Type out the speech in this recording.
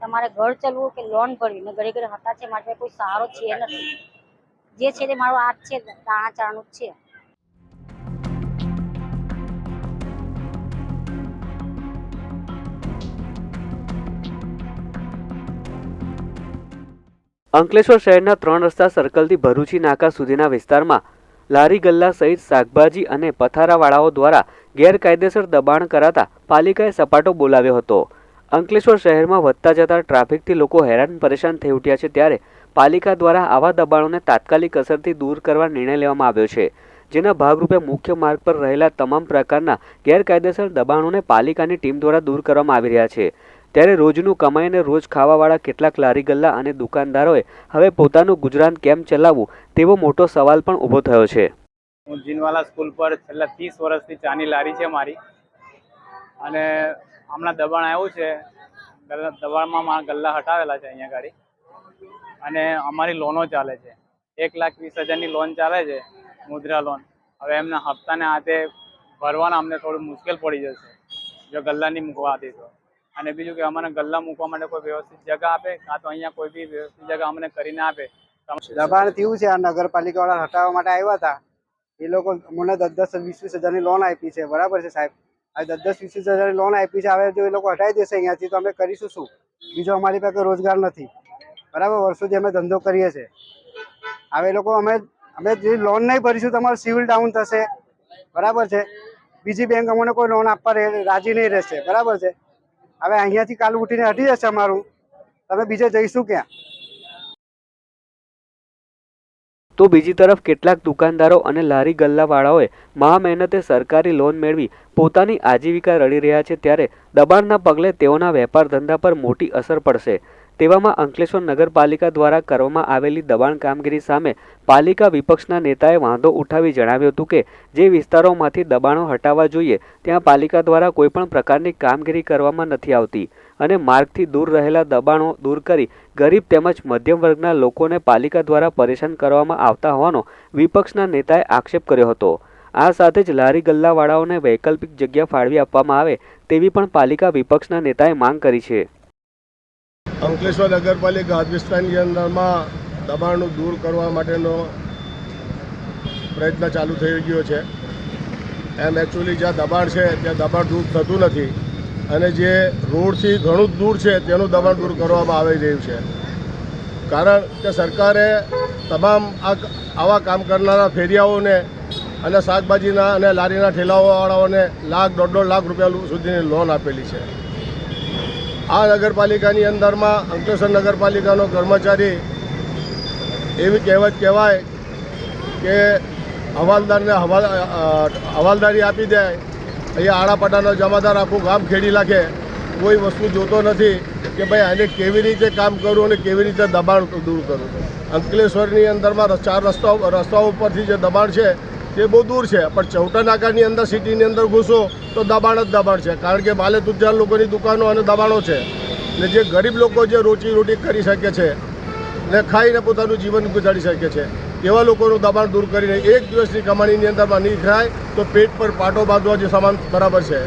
તમારે ઘર ચલવું કે લોન ભરવી? ને ઘરે ઘરે હતા છે, મારી કોઈ સહારો છે નથી. જે છે તે મારો હાથ છે, દાણા જ છે. અંકલેશ્વર શહેરના ત્રણ રસ્તા સર્કલથી ભરૂચી નાકા સુધીના વિસ્તારમાં લારી ગલ્લા સહિત શાકભાજી અને પથારાવાળાઓ દ્વારા ગેરકાયદેસર દબાણ કરાતા પાલિકાએ સપાટો બોલાવ્યો હતો. અંકલેશ્વર શહેરમાં વધતા જતા ટ્રાફિકથી લોકો હેરાન પરેશાન થઈ ઉઠ્યા છે ત્યારે પાલિકા દ્વારા આવા દબાણોને તાત્કાલિક અસરથી દૂર કરવા નિર્ણય લેવામાં આવ્યો છે, જેના ભાગરૂપે મુખ્ય માર્ગ પર રહેલા તમામ પ્રકારના ગેરકાયદેસર દબાણોને પાલિકાની ટીમ દ્વારા દૂર કરવામાં આવી રહ્યા છે. ત્યારે રોજનું કમાઈને રોજ ખાવાવાળા કેટલાક લારી ગલ્લા અને દુકાનદારોએ હવે પોતાનું ગુજરાન કેમ ચલાવવું તેવો મોટો સવાલ પણ ઊભો થયો છે. હું જીનવાલા સ્કૂલ પર છેલ્લા ત્રીસ વર્ષથી ચાની લારી છે મારી. અને હમણાં દબાણ આવ્યું છે. દબાણમાં મારા ગલ્લા હટાવેલા છે અહીંયા ગાડી. અને અમારી લોનો ચાલે છે. એક લાખ વીસ હજારની લોન ચાલે છે, મુદ્રા લોન. હવે એમના હપ્તાને હાથે ભરવાના અમને થોડું મુશ્કેલ પડી જશે. જો ગલ્લા નહીં મૂકવા હતી તો. અને બીજું કે અમને ગલ્લા મૂકવા માટે કોઈ વ્યવસ્થિત જગ્યા આપે, કાં તો અહીંયા કોઈ બી વ્યવસ્થિત જગ્યા અમને કરીને આપે. દબાણ થયું છે આ નગરપાલિકાવાળા હટાવવા માટે આવ્યા હતા. એ લોકો મને દસ દસ વીસ વીસ હજારની લોન આપી છે. બરાબર છે સાહેબ? આ દસ દસ વીસ હજારની લોન આપી છે. હવે જો એ લોકો હટાવી દેશે અહીંયાથી તો અમે કરીશું શું? બીજો અમારી પાસે રોજગાર નથી. બરાબર? વર્ષોથી અમે ધંધો કરીએ છીએ. હવે એ લોકો અમે અમે જે લોન નહીં ભરીશું, તમારું સિવિલ ડાઉન થશે. બરાબર છે? બીજી બેંક અમને કોઈ લોન આપવા રાજી નહીં રહેશે. બરાબર છે? હવે અહીંયાથી કાલ ઉઠીને હટી જશે અમારું. તમે બીજે જઈશું ક્યાં? તો બીજી તરફ કેટલાક દુકાનદારો અને લારી ગલ્લાવાળાઓએ મહા મહેનતે સરકારી લોન મેળવી પોતાની આજીવિકા રળી રહ્યા છે ત્યારે દબાણના પગલે તેઓના વેપાર ધંધા પર મોટી અસર પડશે. તેવામાં અંકલેશ્વર નગરપાલિકા દ્વારા કરવામાં આવેલી દબાણ કામગીરી સામે પાલિકા વિપક્ષના નેતાએ વાંધો ઉઠાવી જણાવ્યું હતું કે, જે વિસ્તારોમાંથી દબાણો હટાવવા જોઈએ, ત્યાં પાલિકા દ્વારા કોઈપણ પ્રકારની કામગીરી કરવામાં નથી આવતી. અને માર્ગથી દૂર રહેલા દબાણો દૂર કરી ગરીબ તેમજ મધ્યમ વર્ગના લોકોને પાલિકા દ્વારા પરેશાન કરવામાં આવતા હોવાનો વિપક્ષના નેતાએ આક્ષેપ કર્યો હતો. આ સાથે જ લારી ગલ્લાવાળાઓને વૈકલ્પિક જગ્યા ફાળવી આપવામાં આવે તેવી પણ પાલિકા વિપક્ષના નેતાએ માંગ કરી છે. અંકલેશ્વર નગરપાલિકા હદ વિસ્તારની અંદરમાં દબાણનું દૂર કરવા માટેનો પ્રયત્ન ચાલુ થઈ ગયો છે. એમ એકચ્યુઅલી જ્યાં દબાણ છે, ત્યાં દબાણ દૂર થતું નથી. અને જે રોડથી ઘણું જ દૂર છે, તેનું દબાણ દૂર કરવામાં આવી રહ્યું છે. કારણ કે સરકારે તમામ આ આવા કામ કરનારા ફેરિયાઓને અને શાકભાજીના અને લારીના ઠેલાઓવાળાઓને લાખ, દોઢ દોઢ લાખ રૂપિયા સુધીની લોન આપેલી છે. આ નગરપાલિકાની અંદરમાં અંકલેશ્વર નગરપાલિકાનો કર્મચારી એવી કહેવત કહેવાય કે હવાલદારને હવાલ હવાલદારી આપી દે અહીંયા આડાપાડાનો જમાદાર આખું ગામ ખેડી નાખે. કોઈ વસ્તુ જોતો નથી કે ભાઈ આને કેવી રીતે કામ કરવું અને કેવી રીતે દબાણ દૂર કરવું. અંકલેશ્વરની અંદરમાં ચાર રસ્તાઓ રસ્તાઓ ઉપરથી જે દબાણ છે, તે બહુ દૂર છે. પણ ચૌટા નાકાની અંદર સિટીની અંદર ઘૂસો તો દબાણ જ દબાણ છે. કારણ કે બાલે તુજાર લોકોની દુકાનો અને દબાણો છે. ને જે ગરીબ લોકો જે રોજી રોટી કરી શકે છે, ને ખાઈને પોતાનું જીવન ગુજારી શકે છે. એવા લોકોનું દબાણ દૂર કરીને એક દિવસની કમાણીની અંદરમાં નહીં ખાય તો પેટ પર પાટો બાંધવા જે સામાન બરાબર છે.